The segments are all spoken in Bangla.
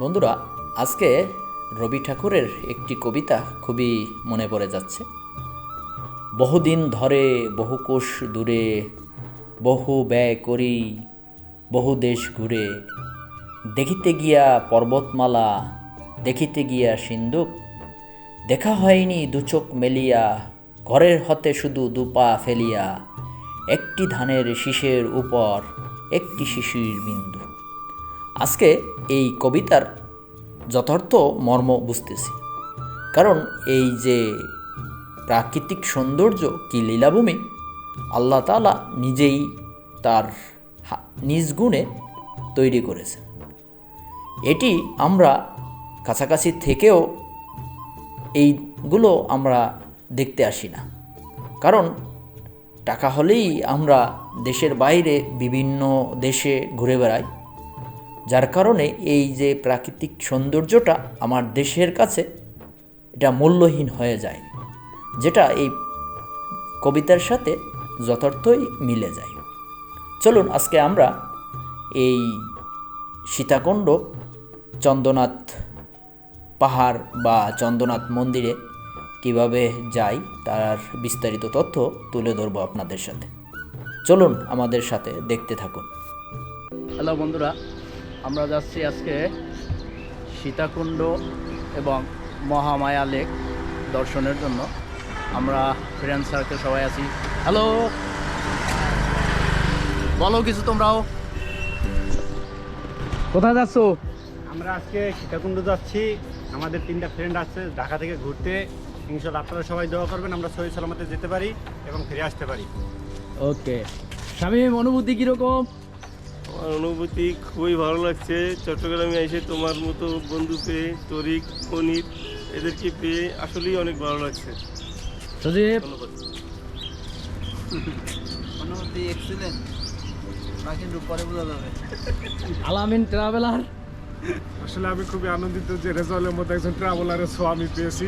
বন্ধুরা, আজকে রবি ঠাকুরের একটি কবিতা খুবই মনে পড়ে যাচ্ছে। বহুদিন ধরে বহু কোষ দূরে, বহু ব্যয় করি, বহু দেশ ঘুরে। দেখিতে গিয়া পর্বতমালা, দেখিতে গিয়া সিন্ধুক, দেখা হয়নি দুচোখ মেলিয়া, ঘরের হতে শুধু দুপা ফেলিয়া। একটি ধানের শীষের উপর, একটি শিশির বিন্দু। আজকে এই কবিতার যথার্থ মর্ম বুঝতেছি। কারণ এই যে প্রাকৃতিক সৌন্দর্য কি লীলাভূমি, আল্লাহ তালা নিজেই তার নিজ গুণে তৈরি করেছেন। এটি আমরা কাছাকাছি থেকেও এইগুলো আমরা দেখতে আসি না। কারণ টাকা হলেই আমরা দেশের বাইরে বিভিন্ন দেশে ঘুরে বেড়াই যার কারণে এই যে প্রাকৃতিক সৌন্দর্যটা আমার দেশের কাছে এটা মূল্যহীন হয়ে যায়, যেটা এই কবিতার সাথে যথার্থই মিলে যায়। চলুন আজকে আমরা এই সীতাকুণ্ড, চন্দ্রনাথ পাহাড় বা চন্দ্রনাথ মন্দিরে কীভাবে যাই তার বিস্তারিত তথ্য তুলে ধরবো আপনাদের সাথে। চলুন আমাদের সাথে দেখতে থাকুন। হ্যালো বন্ধুরা আমরা যাচ্ছি আজকে সীতাকুণ্ড এবং মহামায়া লেক দর্শনের জন্য। আমরা ফ্রেন্ড সার্কেল সবাই আছি। হ্যালো বলো কিছু তোমরাও। কোথায় যাচ্ছো? আমরা আজকে সীতাকুণ্ড যাচ্ছি। আমাদের তিনটা ফ্রেন্ড আছে ঢাকা থেকে ঘুরতে। ইনশাল্লাহ আপনারা সবাই দোয়া করবেন আমরা সহি সালামতে যেতে পারি এবং ফিরে আসতে পারি। ওকে স্বামী অনুভূতি কীরকম? আমার অনুভূতি খুবই ভালো লাগছে। চট্টগ্রামে এসে তোমার মতো বন্ধু পেয়ে তরিক মনির এদেরকে পেয়ে আসলেই অনেক ভালো লাগছে। সজীব। অনুভূতি এক্সিলেন্ট না কিন্তু পরে বোঝা যাবে। আলামিন ট্রাভেলার আসলে আমি খুবই আনন্দিত যে রেজাউলের মতো একজন ট্রাভেলারের শো আমি পেয়েছি।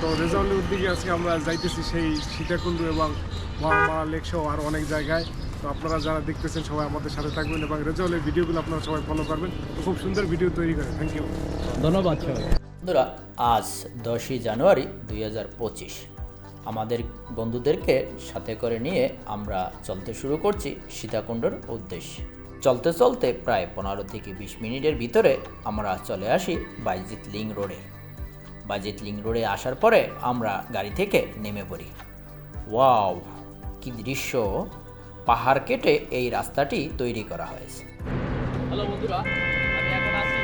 তো রেজাউলের উদ্যোগে আজকে আমরা যাইতেছি সেই সীতাকুণ্ড এবং মহামা লেক সহ আর অনেক জায়গায়। তো আপনারা যারা দেখতেছেন সবাই আমাদের সাথে থাকবেন এবং রেজাউলের ভিডিওগুলো আপনারা সবাই ফলো করবেন। খুব সুন্দর ভিডিও তৈরি করে। থ্যাংক ইউ ধন্যবাদ বন্ধুরা, আজ দশই জানুয়ারি দুই হাজার পঁচিশ। আমাদের বন্ধুদেরকে সাথে করে নিয়ে আমরা চলতে শুরু করছি সীতাকুণ্ডর উদ্দেশ্যে। চলতে চলতে প্রায় পনেরো থেকে বিশ মিনিটের ভিতরে আমরা চলে আসি বাইজিৎ লিং রোডে। বাইজিৎ লিং রোডে আসার পরে আমরা গাড়ি থেকে নেমে পড়ি। ওয়াও, কি দৃশ্য! পাহাড় কেটে এই রাস্তাটি তৈরি করা হয়েছে। হ্যালো বন্ধুরা আমি এখন আছি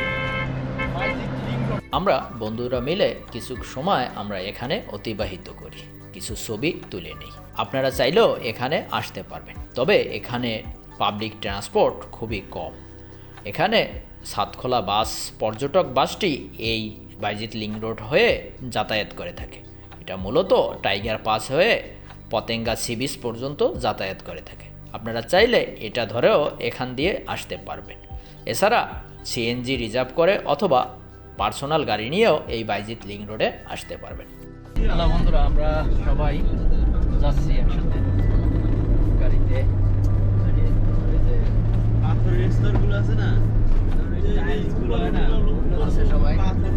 আমরা বন্ধুরা মিলে কিছু সময় আমরা এখানে অতিবাহিত করি কিছু ছবি তুলে নিই। আপনারা চাইলেও এখানে আসতে পারবেন তবে এখানে পাবলিক ট্রান্সপোর্ট খুবই কম। এখানে সাতখোলা বাস পর্যটক বাসটি এই বাইজিৎ লিং রোড হয়ে যাতায়াত করে থাকে। এটা মূলত টাইগার পাস হয়ে পতেঙ্গা সি বিচ পর্যন্ত যাতায়াত করে থাকে। আপনারা চাইলে এটা ধরেও এখান দিয়ে আসতে পারবেন এছাড়া সিএনজি রিজার্ভ করে অথবা পার্সোনাল গাড়ি নিয়েও এই বাইজিৎ লিং রোডে আসতে পারবেন হ্যালো বন্ধুরা আমরা সবাই যাচ্ছি একসাথে গাড়িতে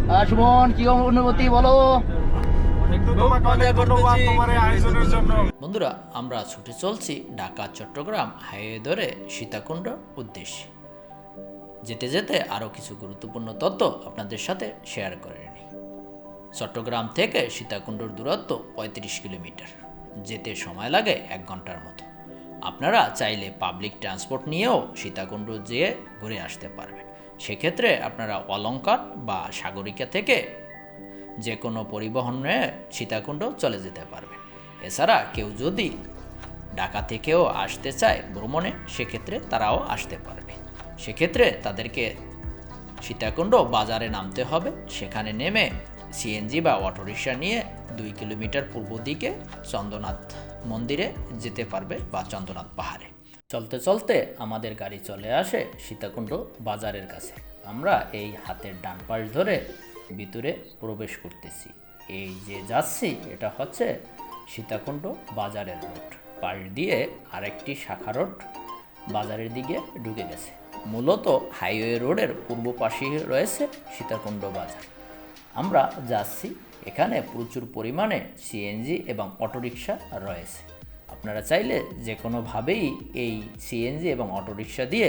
হয় সুমন কি অনুভূতি বলো বন্ধুরা আমরা ছুটে চলছি ঢাকা চট্টগ্রাম হাইওয়ে ধরে সীতাকুণ্ড উদ্দেশ্যে। যেতে যেতে আরও কিছু গুরুত্বপূর্ণ তথ্য আপনাদের সাথে শেয়ার করে নিই। চট্টগ্রাম থেকে সীতাকুণ্ডর দূরত্ব পঁয়ত্রিশ কিলোমিটার। যেতে সময় লাগে এক ঘণ্টার মতো। আপনারা চাইলে পাবলিক ট্রান্সপোর্ট নিয়েও সীতাকুণ্ড যেয়ে ঘুরে আসতে পারবেন। সেক্ষেত্রে আপনারা অলঙ্কার বা সাগরিকা থেকে যে কোনো পরিবহনে সীতাকুণ্ড চলে যেতে পারবেন এছাড়া কেউ যদি ঢাকা থেকেও আসতে চায় ভ্রমণে, সেক্ষেত্রে তারাও আসতে পারবে। সেক্ষেত্রে তাদেরকে সীতাকুণ্ড বাজারে নামতে হবে। সেখানে নেমে সিএনজি বা অটোরিকশা নিয়ে দুই কিলোমিটার পূর্ব দিকে চন্দ্রনাথ মন্দিরে যেতে পারবে বা চন্দ্রনাথ পাহাড়ে। চলতে চলতে আমাদের গাড়ি চলে আসে সীতাকুণ্ড বাজারের কাছে। আমরা এই হাতের ডান পাশ ধরে ভিতরে প্রবেশ করতেছি। এই যে যাচ্ছি, এটা হচ্ছে সীতাকুণ্ড বাজারের রোড। পাশ দিয়ে আরেকটি শাখা রোড বাজারের দিকে ঢুকে গেছে। মূলত হাইওয়ে রোডের পূর্ব পাশেই রয়েছে সীতাকুণ্ড বাজার। আমরা যাচ্ছি, এখানে প্রচুর পরিমাণে সিএনজি এবং অটোরিকশা রয়েছে। আপনারা চাইলে যে কোনোভাবেই এই সিএনজি এবং অটোরিকশা দিয়ে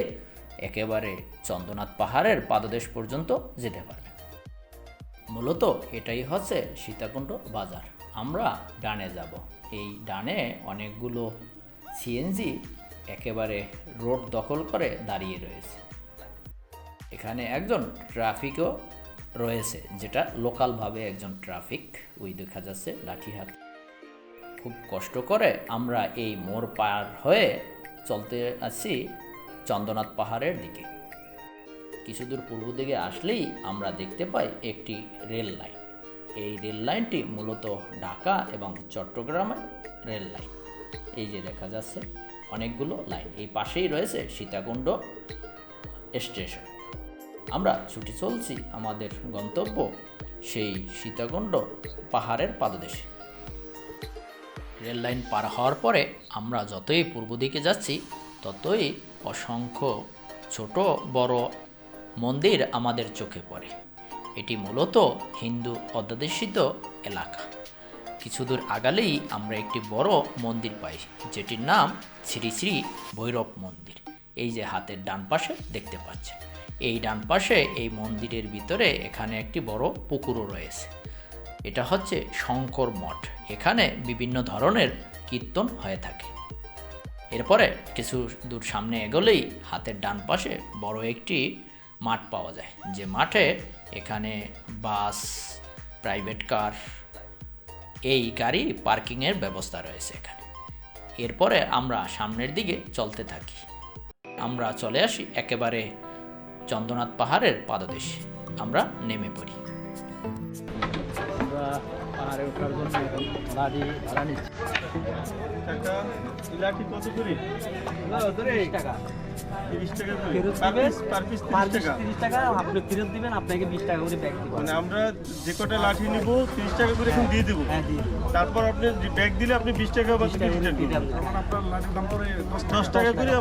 একেবারে চন্দ্রনাথ পাহাড়ের পাদদেশ পর্যন্ত যেতে পারবেন। মূলত এটাই হচ্ছে সীতাকুণ্ড বাজার। আমরা ডানে যাব। এই ডানে অনেকগুলো সিএনজি একেবারে রোড দখল করে দাঁড়িয়ে রয়েছে। এখানে একজন ট্রাফিকও রয়েছে, যেটা লোকালভাবে একজন ট্রাফিক, ওই দেখা যাচ্ছে লাঠি হাত খুব কষ্ট করে আমরা এই মোড় পার হয়ে চলতে আছি চন্দ্রনাথ পাহাড়ের দিকে। কিছু দূর পূর্ব দিকে আসলেই আমরা দেখতে পাই একটি রেল লাইন। এই রেল লাইনটি মূলত ঢাকা এবং চট্টগ্রামের রেল লাইন। এই যে দেখা যাচ্ছে, অনেকগুলো লাইন। এই পাশেই রয়েছে সীতাকুণ্ড স্টেশন। আমরা ছুটি চলছি, আমাদের গন্তব্য সেই সীতাকুণ্ড পাহাড়ের পাদদেশে। রেল লাইন পার হওয়ার পরে আমরা যতই পূর্ব দিকে যাচ্ছি, ততই অসংখ্য ছোট, বড় মন্দির আমাদের চোখে পড়ে। এটি মূলত হিন্দু অধ্যাদেশিত এলাকা। কিছু দূর আগালেই আমরা একটি বড় মন্দির পাই, যেটির নাম শ্রী শ্রী ভৈরব মন্দির। এই যে হাতের ডান পাশে দেখতে পাচ্ছেন। এই ডান পাশে এই মন্দিরের ভিতরে এখানে একটি বড় পুকুরও রয়েছে। এটা হচ্ছে শঙ্কর মঠ। এখানে বিভিন্ন ধরনের কীর্তন হয়ে থাকে। এরপরে কিছু দূর সামনে এগোলেই হাতের ডান পাশে বড় একটি মাঠ পাওয়া যায়। যে মাঠে এখানে বাস প্রাইভেট কার এই গাড়ি পার্কিংয়ের ব্যবস্থা রয়েছে এখানে। এরপরে আমরা সামনের দিকে চলতে থাকি। আমরা চলে আসি একেবারে চন্দ্রনাথ পাহাড়ের পাদদেশে। আমরা নেমে পড়ি। পাহাড়ে ওঠার জন্য এখন গাড়ি ভাড়া নিচ্ছি। মানে আমরা যে কটা লাঠি নিব তিরিশ টাকা করে এখন দিয়ে দেবো। হ্যাঁ। তারপর আপনি ব্যাগ দিলে আপনি বিশ টাকা বা দশ টাকা করে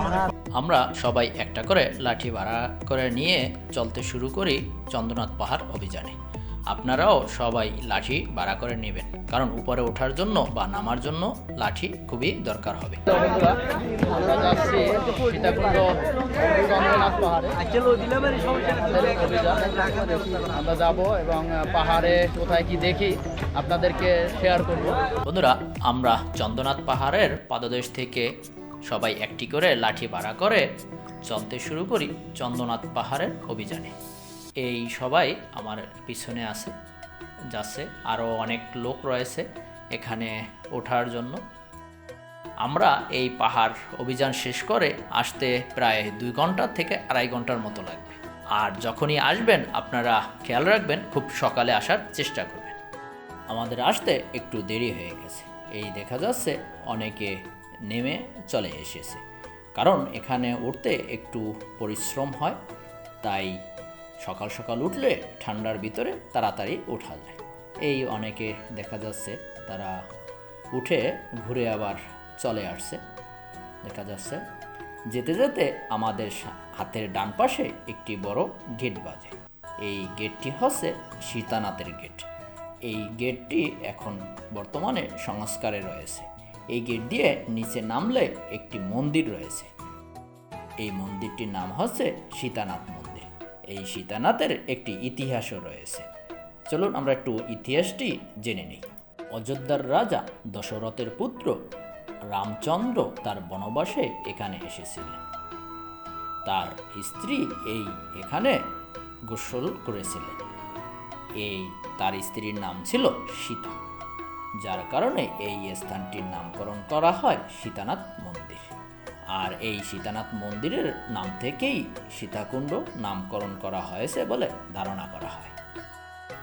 আমরা সবাই একটা করে লাঠি ভাড়া করে নিয়ে চলতে শুরু করি চন্দ্রনাথ পাহাড় অভিযানে। আপনারাও সবাই লাঠি ভাড়া করে নেবেন। কারণ উপরে ওঠার জন্য বা নামার জন্য লাঠি খুবই দরকার হবে। আমরা যাচ্ছি পাহাড়ে। আচ্ছা আমরা যাব এবং পাহাড়ে কোথায় কি দেখি আপনাদেরকে শেয়ার করব। বন্ধুরা আমরা চন্দ্রনাথ পাহাড়ের পাদদেশ থেকে সবাই একটি করে লাঠি ভাড়া করে চলতে শুরু করি চন্দ্রনাথ পাহাড়ের অভিযানে। এই সবাই আমার পিছনে আছে, যাচ্ছে। আরও অনেক লোক রয়েছে এখানে ওঠার জন্য। আমরা এই পাহাড় অভিযান শেষ করে আসতে প্রায় দুই ঘণ্টা থেকে আড়াই ঘণ্টার মতো লাগবে। আর যখনই আসবেন, আপনারা খেয়াল রাখবেন, খুব সকালে আসার চেষ্টা করবেন। আমাদের আসতে একটু দেরি হয়ে গেছে। এই দেখা যাচ্ছে অনেকে নেমে চলে এসেছে। কারণ এখানে উঠতে একটু পরিশ্রম হয়, তাই সকাল সকাল উঠলে ঠান্ডার ভিতরে তাড়াতাড়ি ওঠা যায়। এই অনেকে দেখা যাচ্ছে তারা উঠে ঘুরে আবার চলে আসছে। দেখা যাচ্ছে যেতে যেতে আমাদের হাতের ডান পাশে একটি বড় গেট বাজে। এই গেটটি হচ্ছে সীতানাথের গেট। এই গেটটি এখন বর্তমানে সংস্কারে রয়েছে। এই গেট দিয়ে নিচে নামলে একটি মন্দির রয়েছে। এই মন্দিরটির নাম হচ্ছে সীতানাথ এই সীতানাথের একটি ইতিহাসও রয়েছে। চলুন আমরা একটু ইতিহাসটি জেনে নিই। অযোধ্যার রাজা দশরথের পুত্র রামচন্দ্র তার বনবাসে এখানে এসেছিলেন। তার স্ত্রী এই এখানে গোসল করেছিলেন। এই তার স্ত্রীর নাম ছিল সীতা। যার কারণে এই স্থানটির নামকরণ করা হয় সীতানাথ মন্দির। আর এই সীতানাথ মন্দিরের নাম থেকেই সীতাকুণ্ড নামকরণ করা হয়েছে বলে ধারণা করা হয়।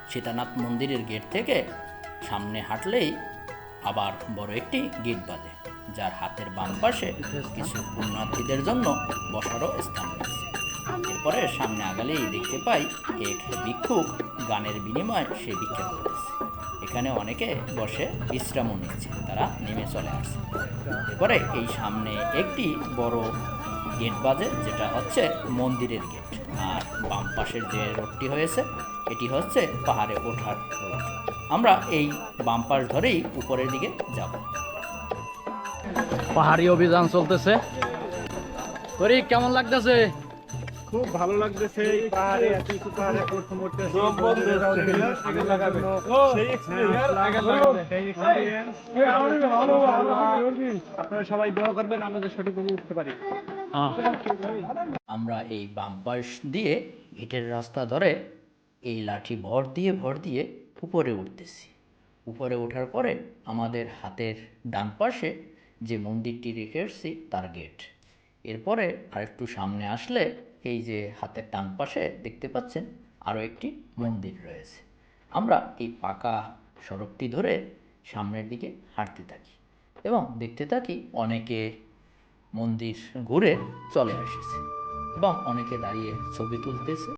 সীতানাথ মন্দিরের গেট থেকে সামনে হাঁটলেই আবার বড় একটি গেট বাজে, যার হাতের বাম পাশে কিছু পুণ্যার্থীদের জন্য বসারও স্থান রয়েছে। এরপরে সামনে আগালেই দেখতে পাই এক ভিক্ষুক গানের বিনিময়ে সে ভিক্ষা করতেছে। এখানে অনেকে বসে বিশ্রামও নিচ্ছে, তারা নেমে চলে আসছে। এরপরে এই সামনে একটি বড় গেট বাজে, যেটা হচ্ছে মন্দিরের গেট। আর বাম পাশের যে রোডটি হয়েছে, এটি হচ্ছে পাহাড়ে ওঠার রোড। আমরা এই বাম পাশ ধরেই উপরের দিকে যাব। পাহাড়ি অভিযান চলতেছে। তরিক, কেমন লাগতেছে? খুব ভালো লাগতেছে এই পাহাড়ে এত উঁচু পাহাড়ে প্রথম উঠতেছি আপনারা সবাই দোয়া করবেন আমাদের সঠিকভাবে উঠতে পারি। আমরা এই বাম পাশ দিয়ে ইটের রাস্তা ধরে এই লাঠি ভর দিয়ে ভর দিয়ে উপরে উঠতেছি। উপরে ওঠার পরে আমাদের হাতের ডান পাশে যে মন্দিরটি রেখে এসেছি তার গেট। এরপরে আরেকটু সামনে আসলে এই যে হাতের ডান পাশে দেখতে পাচ্ছেন আরও একটি মন্দির রয়েছে। আমরা এই পাকা সড়কটি ধরে সামনের দিকে হাঁটতে থাকি এবং দেখতে থাকি অনেকে মন্দির ঘুরে চলে এসেছে এবং অনেকে দাঁড়িয়ে ছবি তুলতেছে।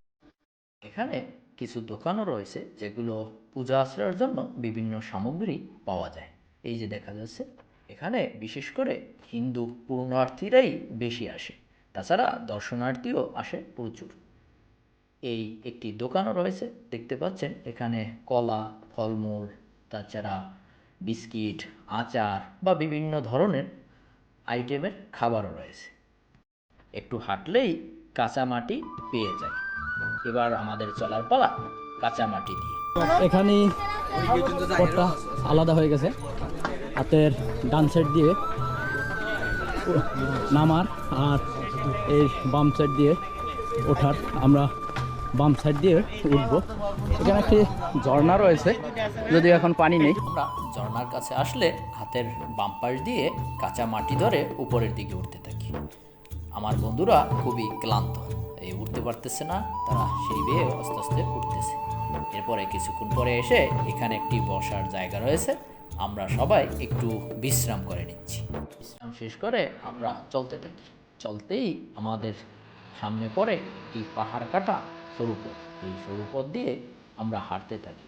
এখানে কিছু দোকানও রয়েছে যেগুলো পূজা আশ্রয়ের জন্য বিভিন্ন সামগ্রী পাওয়া যায়। এই যে দেখা যাচ্ছে, এখানে বিশেষ করে হিন্দু পূর্ণার্থীরাই বেশি আসে। তাছাড়া দর্শনার্থীও আসে প্রচুর। এই একটি দোকানও রয়েছে, দেখতে পাচ্ছেন, এখানে কলা, ফলমূল, তাছাড়া বিস্কিট, আচার বা বিভিন্ন ধরনের আইটেমের খাবারও রয়েছে। একটু হাঁটলেই কাঁচা মাটি পেয়ে যায়। এবার আমাদের চলার পালা কাঁচা মাটি দিয়ে এখানে আলাদা হয়ে গেছে। হাতের ডান সাইড দিয়ে নামার আর এই বাম সাইড দিয়ে ওঠার, আমরা বাম সাইড দিয়ে উঠবো। এখানে একটি ঝর্ণা রয়েছে, যদিও এখন পানি নেই। আমরা ঝর্ণার কাছে আসলে হাতের বাম পাশ দিয়ে কাঁচা মাটি ধরে উপরের দিকে উঠতে থাকি। আমার বন্ধুরা খুবই ক্লান্ত এই উঠতে পারতেছে না, তারা সেই বেয়ে আস্তে আস্তে উঠতেছে। এরপরে কিছুক্ষণ পরে এসে এখানে একটি বসার জায়গা রয়েছে, আমরা সবাই একটু বিশ্রাম করে নিচ্ছি। বিশ্রাম শেষ করে আমরা চলতে থাকি। চলতেই আমাদের সামনে পড়ে এই পাহাড় কাটা সরুপথ। এই সরুপথ দিয়ে আমরা হাঁটতে থাকি।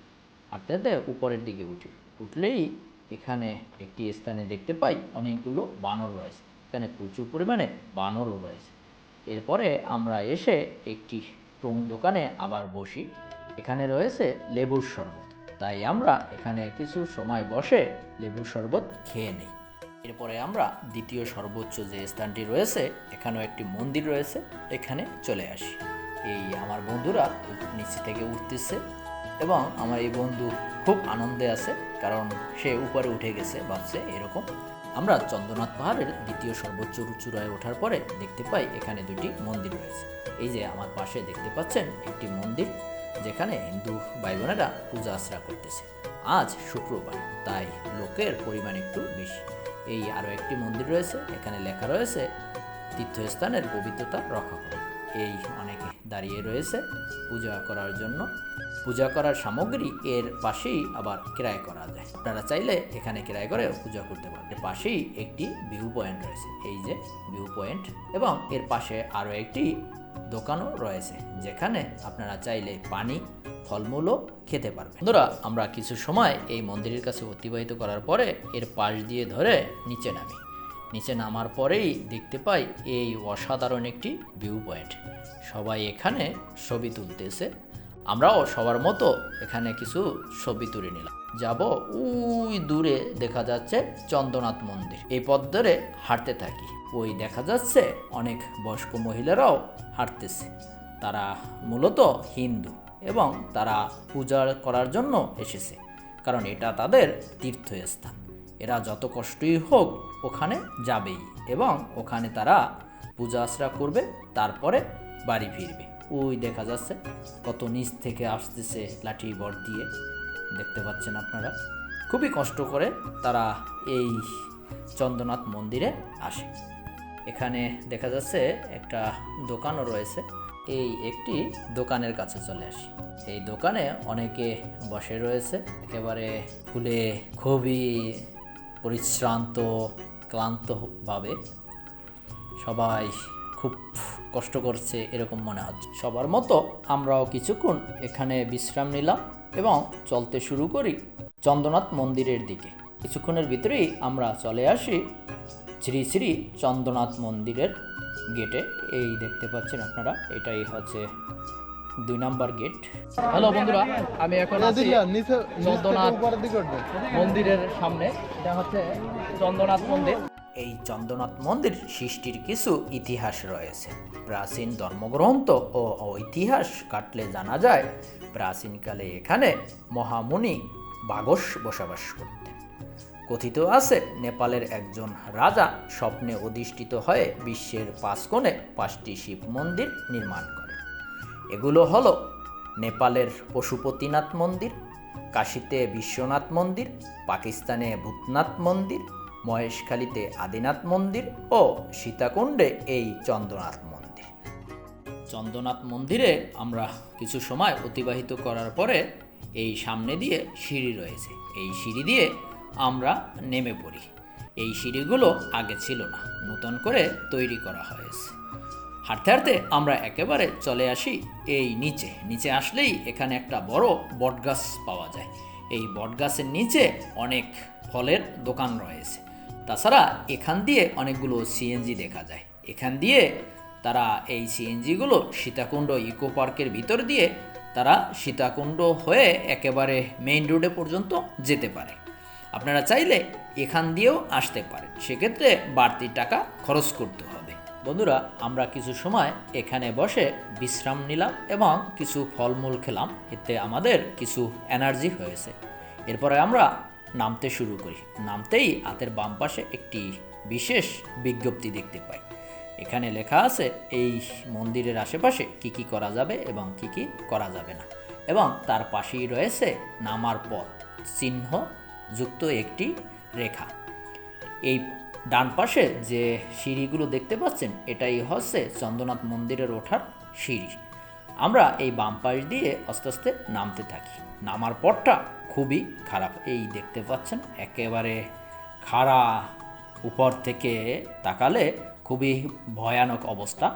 হাঁটতে হাঁটতে উপরের দিকে উঠি। উঠলেই এখানে একটি স্থানে দেখতে পাই অনেকগুলো বানর রয়েছে। এখানে প্রচুর পরিমাণে বানরও রয়েছে। এরপরে আমরা এসে একটি টং দোকানে আবার বসি। এখানে রয়েছে লেবুর শরবত। তাই আমরা এখানে কিছু সময় বসে লেবুর শরবত খেয়ে নিই। এরপরে আমরা দ্বিতীয় সর্বোচ্চ যে স্থানটি রয়েছে, এখানেও একটি মন্দির রয়েছে, এখানে চলে আসি। এই আমার বন্ধুরা নিচে থেকে উঠতেছে এবং আমার এই বন্ধু খুব আনন্দে আছে, কারণ সে উপরে উঠে গেছে, ভাবছে এরকম। আমরা চন্দ্রনাথ পাহাড়ের দ্বিতীয় সর্বোচ্চ চূড়ায় ওঠার পরে দেখতে পাই এখানে দুটি মন্দির রয়েছে। এই যে আমার পাশে দেখতে পাচ্ছেন একটি মন্দির, যেখানে হিন্দু ভাই বোনেরা পূজা আশ্রা করতেছে। আজ শুক্রবার, তাই লোকের পরিমাণ একটু বেশি। এই আরও একটি মন্দির রয়েছে, এখানে লেখা রয়েছে, তীর্থস্থানের পবিত্রতা রক্ষা করুন এই অনেকে দাঁড়িয়ে রয়েছে পূজা করার জন্য। পূজা করার সামগ্রী এর পাশেই আবার ক্রয় করা যায়। আপনারা চাইলে এখানে ক্রয় করে পূজা করতে পারেন। পাশেই একটি ভিউ পয়েন্ট রয়েছে। এই যে ভিউ পয়েন্ট এবং এর পাশে আরও একটি দোকানও রয়েছে, যেখানে আপনারা চাইলে পানি, ফলমূলও খেতে পারবেন। বন্ধুরা, আমরা কিছু সময় এই মন্দিরের কাছে অতিবাহিত করার পরে এর পাশ দিয়ে ধরে নিচে নামি। নিচে নামার পরেই দেখতে পাই এই অসাধারণ একটি ভিউ পয়েন্ট। সবাই এখানে ছবি তুলতেছে। আমরাও সবার মতো এখানে কিছু ছবি তুলে নিলাম। যাব ওই দূরে দেখা যাচ্ছে চন্দ্রনাথ মন্দির। এই পথ ধরে হাঁটতে থাকি। ওই দেখা যাচ্ছে অনেক বয়স্ক মহিলারাও হাঁটতেছে। তারা মূলত হিন্দু এবং তারা পূজা করার জন্য এসেছে। কারণ এটা তাদের তীর্থস্থান। এরা যত কষ্টই হোক ওখানে যাবেই এবং ওখানে তারা পূজা আশ্রা করবে, তারপরে বাড়ি ফিরবে। ওই দেখা যাচ্ছে কত নিচ থেকে আসতেছে লাঠি বর দিয়ে। দেখতে পাচ্ছেন আপনারা। খুবই কষ্ট করে তারা এই চন্দ্রনাথ মন্দিরে আসে। এখানে দেখা যাচ্ছে একটা দোকানও রয়েছে। এই একটি দোকানের কাছে চলে আসি। এই দোকানে অনেকে বসে রয়েছে। একেবারে ফুলে খুবই পরিশ্রান্ত ক্লান্তভাবে সবাই খুব কষ্ট করছে এরকম মনে হচ্ছে। সবার মতো আমরাও কিছুক্ষণ এখানে বিশ্রাম নিলাম। এবং চলতে শুরু করি চন্দ্রনাথ মন্দিরের দিকে। কিছুক্ষণের ভিতরেই আমরা চলে আসি শ্রী শ্রী চন্দ্রনাথ মন্দিরের গেটে। এই দেখতে পাচ্ছেন আপনারা এটাই হচ্ছে দুই নাম্বার গেট। হ্যালো বন্ধুরা আমি এখন আছি চন্দ্রনাথ মন্দিরের সামনে এটা হচ্ছে চন্দ্রনাথ মন্দির। এই চন্দ্রনাথ মন্দির সৃষ্টির কিছু ইতিহাস রয়েছে। প্রাচীন ধর্মগ্রন্থ ও ঐতিহাস কাটলে জানা যায় প্রাচীনকালে এখানে মহামুনি বাগস বসবাস করতেন। কথিত আছে, নেপালের একজন রাজা স্বপ্নে অধিষ্ঠিত হয়ে বিশ্বের পাঁচ কোণে পাঁচটি শিব মন্দির নির্মাণ করে। এগুলো হল নেপালের পশুপতিনাথ মন্দির, কাশীতে বিশ্বনাথ মন্দির, পাকিস্তানে ভূতনাথ মন্দির, মহেশখালীতে আদিনাথ মন্দির ও সীতাকুণ্ডে এই চন্দ্রনাথ চন্দ্রনাথ মন্দিরে আমরা কিছু সময় অতিবাহিত করার পরে এই সামনে দিয়ে সিঁড়ি রয়েছে। এই সিঁড়ি দিয়ে আমরা নেমে পড়ি। এই সিঁড়িগুলো আগে ছিল না, নতুন করে তৈরি করা হয়েছে। হাঁটতে হাঁটতে আমরা একেবারে চলে আসি এই নিচে। নিচে আসলেই এখানে একটা বড় বটগাছ পাওয়া যায়। এই বটগাছের নিচে অনেক ফলের দোকান রয়েছে। তাছাড়া এখান দিয়ে অনেকগুলো সিএনজি দেখা যায়। এখান দিয়ে তারা এই সিএনজিগুলো সীতাকুণ্ড ইকো পার্কের ভিতর দিয়ে তারা সীতাকুণ্ড হয়ে একেবারে মেইন রোডে পর্যন্ত যেতে পারে। আপনারা চাইলে এখান দিয়েও আসতে পারেন। সেক্ষেত্রে বাড়তি টাকা খরচ করতে হবে। বন্ধুরা, আমরা কিছু সময় এখানে বসে বিশ্রাম নিলাম এবং কিছু ফলমূল খেলাম। এতে আমাদের কিছু এনার্জি হয়েছে। এরপরে আমরা নামতে শুরু করি। নামতেই হাতের বাম পাশে একটি বিশেষ বিজ্ঞপ্তি দেখতে পাই। এখানে লেখা আছে, এই মন্দিরের আশেপাশে কি কি করা যাবে এবং কি কি করা যাবে না। এবং তার পাশেই রয়েছে নামার পথ, চিহ্ন যুক্ত একটি রেখা। এই ডান পাশে যে সিঁড়িগুলো দেখতে পাচ্ছেন, এটাই হচ্ছে চন্দ্রনাথ মন্দিরের ওঠার সিঁড়ি। আমরা এই বাম পাশ দিয়ে আস্তে আস্তে নামতে থাকি। নামার পথটা খুবই খারাপ। এই দেখতে পাচ্ছেন, একেবারে খাড়া উপর থেকে তাকালে খুবই ভয়ানক অবস্থা।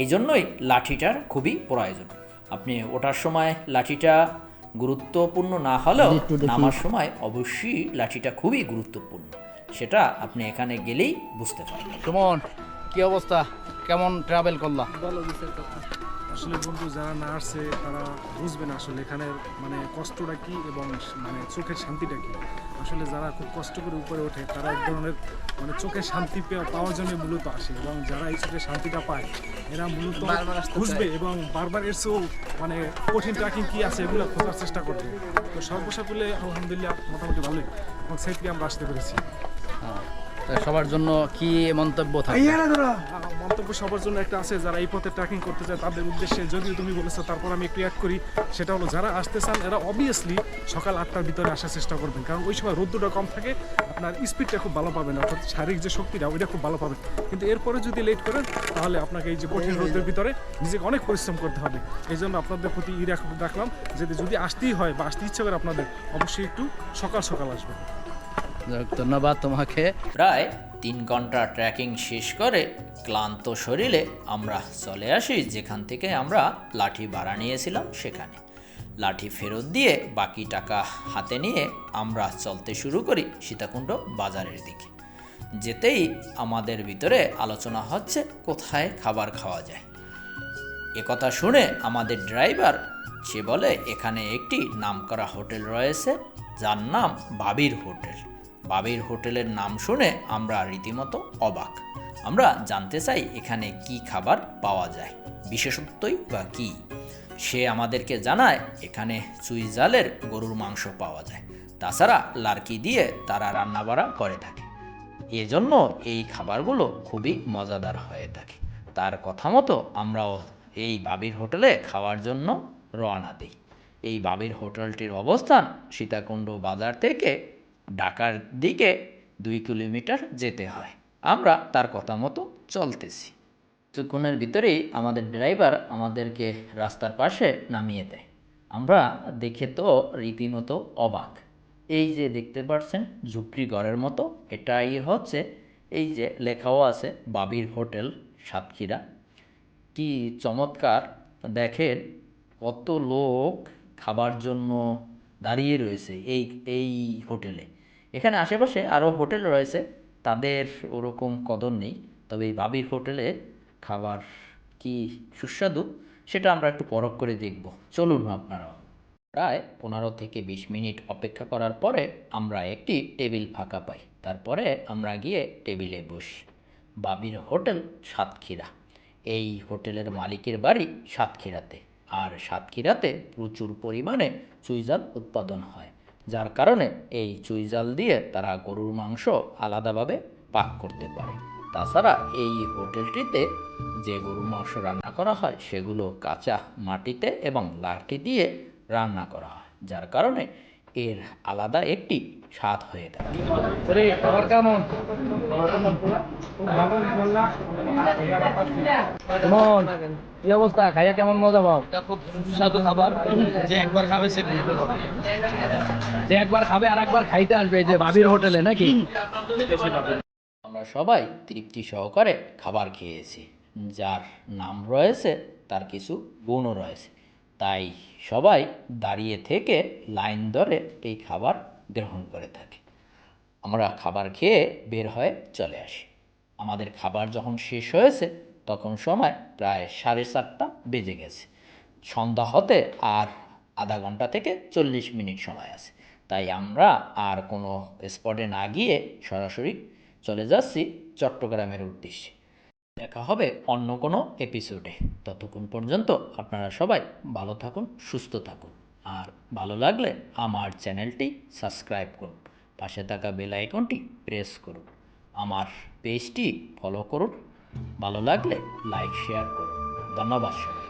এই জন্যই লাঠিটার খুবই প্রয়োজন। আপনি ওঠার সময় লাঠিটা গুরুত্বপূর্ণ না হলেও নামার সময় অবশ্যই লাঠিটা খুবই গুরুত্বপূর্ণ। সেটা আপনি এখানে গেলেই বুঝতে পারবেন। সুমন কি অবস্থা? কেমন ট্রাভেল করলা? আসলে বন্ধু যারা না আসছে তারা বুঝবে না আসলে এখানে মানে কষ্টটা কি এবং মানে চোখের শান্তিটা কি। আসলে যারা খুব কষ্ট করে উপরে ওঠে তারা এক ধরনের মানে চোখের শান্তি পাওয়ার জন্য মূলত আসে এবং যারা এই চোখের শান্তিটা পায় এরা মূলত বুঝবে এবং বারবার এর চেয়েও মানে কঠিন ট্র্যাকিং কি আছে এগুলো খোঁজার চেষ্টা করবে। তো সর্বসাকুলে আলহামদুলিল্লাহ মোটামুটি ভালোই। এবং সেই থেকে আমরা আসতে পেরেছি। তা সবার জন্য কি মন্তব্য থাকে মন্তব্য সবার জন্য একটা আছে যারা এই পথে ট্রেকিং করতে চায় তাদের উদ্দেশ্যে যদিও তুমি বলেছ তারপর আমি একটু অ্যাড করি সেটা হলো যারা আসতে চান এরা অবভিয়াসলি সকাল আটটার ভিতরে আসার চেষ্টা করবেন কারণ ওই সময় রোদ্দুটা কম থাকে আপনার স্পিডটা খুব ভালো পাবেন অর্থাৎ শারীরিক যে শক্তিটা ওইটা খুব ভালো পাবেন। কিন্তু এরপরে যদি লেট করেন তাহলে আপনাকে এই যে কঠিন রোদের ভিতরে নিজেকে অনেক পরিশ্রম করতে হবে। এই জন্য আপনাদের প্রতি ই রাখলাম যদি যদি আসতেই হয় বা আসতে ইচ্ছা করে আপনাদের অবশ্যই একটু সকাল সকাল আসবেন। ধন্যবাদ তোমাকে। প্রায় তিন ঘণ্টা ট্রেকিং শেষ করে ক্লান্ত শরীরে আমরা চলে আসি, যেখান থেকে আমরা লাঠি ভাড়া নিয়েছিলাম সেখানে। লাঠি ফেরত দিয়ে বাকি টাকা হাতে নিয়ে আমরা চলতে শুরু করি সীতাকুণ্ড বাজারের দিকে। যেতেই আমাদের ভিতরে আলোচনা হচ্ছে, কোথায় খাবার খাওয়া যায়। একথা শুনে আমাদের ড্রাইভার সে বলে, এখানে একটি নামকরা হোটেল রয়েছে, যার নাম বাবির হোটেল। বাবির হোটেলের নাম শুনে আমরা রীতিমতো অবাক। আমরা জানতে চাই এখানে কি খাবার পাওয়া যায়, বিশেষত্বই বা কি? সে আমাদেরকে জানায়, এখানে চুই জালের গরুর মাংস পাওয়া যায়। তাছাড়া লার্কি দিয়ে তারা রান্নাবাড়া করে থাকে। এজন্য এই খাবারগুলো খুবই মজাদার হয়ে থাকে। তার কথা মতো আমরাও এই বাবির হোটেলে খাওয়ার জন্য রওনা দিই। এই বাবির হোটেলটির অবস্থান সীতাকুণ্ড বাজার থেকে ঢাকার দিকে দুই কিলোমিটার যেতে হয়। আমরা তার কথা মতো চলতেছি। কিছুক্ষণের ভিতরেই আমাদের ড্রাইভার আমাদেরকে রাস্তার পাশে নামিয়ে দেয়। আমরা দেখে তো রীতিমতো অবাক। এই যে দেখতে পাচ্ছেন ঝুপড়ি ঘরের মতো। এটাই হচ্ছে এই যে লেখাও আছে, বাবির হোটেল, সাতক্ষীরা। কি চমৎকার! দেখেন কত লোক খাবার জন্য দাঁড়িয়ে রয়েছে এই এই হোটেলে। এখানে আশেপাশে আরও হোটেল রয়েছে, তাদের ওরকম কদর নেই, তবে এই বাবির হোটেলে খাবার কি সুস্বাদু সেটা আমরা একটু পরখ করে দেখব। চলুন আপনারাও প্রায় পনেরো থেকে বিশ মিনিট অপেক্ষা করার পরে আমরা একটি টেবিল ফাঁকা পাই। তারপরে আমরা গিয়ে টেবিলে বসি। বাবির হোটেল সাতক্ষীরা। এই হোটেলের মালিকের বাড়ি সাতক্ষীরাতে। আর সাতক্ষীরাতে প্রচুর পরিমাণে চুইজাল উৎপাদন হয়, যার কারণে এই চুইজাল দিয়ে তারা গরুর মাংস আলাদাভাবে পাক করতে পারে। তাছাড়া এই হোটেলটিতে যে গরুর মাংস রান্না করা হয়, সেগুলো কাঁচা মাটিতে এবং লাঠি দিয়ে রান্না করা হয়, যার কারণে এর আলাদা একটি স্বাদ হয়ে থাকে খাবার কেমন? কেমন কি অবস্থা? খাইয়া কেমন মজা পাও? খুব সুস্বাদু খাবার। যে একবার খাবে সে। যে একবার খাবে আর একবার খাইতে আসবে যে ভাবির হোটেলে নাকি? আমরা সবাই তৃপ্তি সহকারে খাবার খেয়েছি। যার নাম রয়েছে তার কিছু গুণও রয়েছে। তাই সবাই দাঁড়িয়ে থেকে লাইন ধরে এই খাবার গ্রহণ করে থাকে। আমরা খাবার খেয়ে বের হয়ে চলে আসি। আমাদের খাবার যখন শেষ হয়েছে, তখন সময় প্রায় সাড়ে চারটা বেজে গেছে। সন্ধ্যা হতে আর আধা ঘণ্টা থেকে চল্লিশ মিনিট সময় আছে। তাই আমরা আর কোনো স্পটে না গিয়ে সরাসরি চলে যাচ্ছি চট্টগ্রামের উদ্দেশ্যে। দেখা হবে অন্য কোনো এপিসোডে ততক্ষণ পর্যন্ত আপনারা সবাই ভালো থাকুন, সুস্থ থাকুন। আর ভালো লাগলে আমার চ্যানেলটি সাবস্ক্রাইব করুন। পাশে থাকা বেল আইকনটি প্রেস করুন। আমার পেজটি ফলো করুন। ভালো লাগলে লাইক, শেয়ার করুন। ধন্যবাদ সবাই